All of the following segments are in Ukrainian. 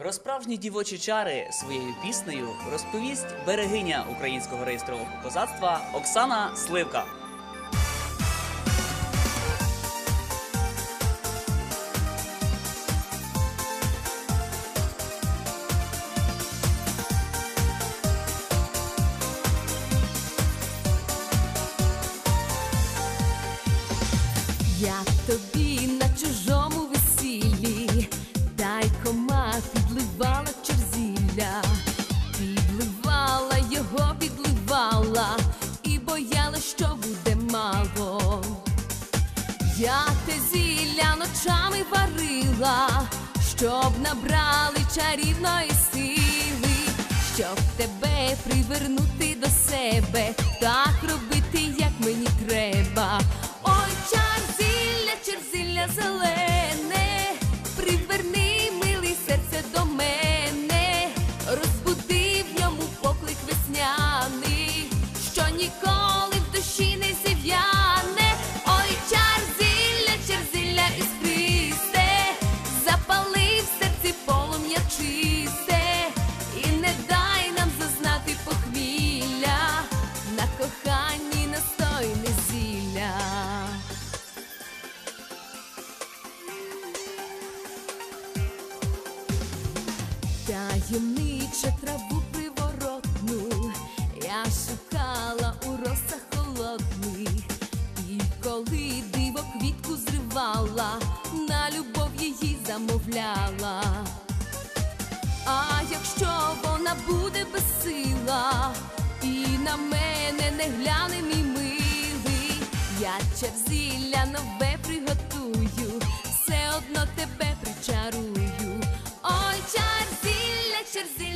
Про справжні дівочі чари своєю піснею розповість берегиня українського реєстрового козацтва Оксана Сливка. Я тобі на чужому Я те зілля ночами варила, щоб набрали чарівної сили, щоб тебе привернути до себе, так робити, Таємниче траву приворотну, я шукала у росах холодних, і коли диво квітку зривала, на любов її замовляла. А якщо вона буде безсила, і на мене не гляне мій милий, я черзілля нове приготую, все одно тебе причарую.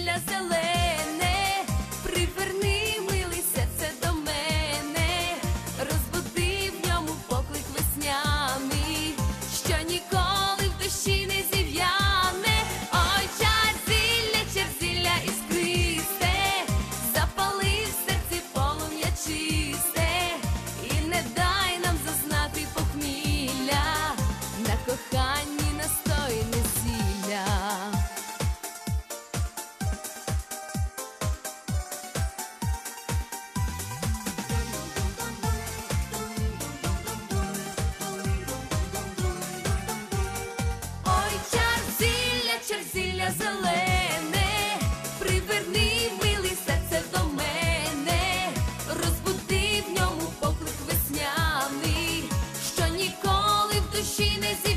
Olha, acelera. Tennessee.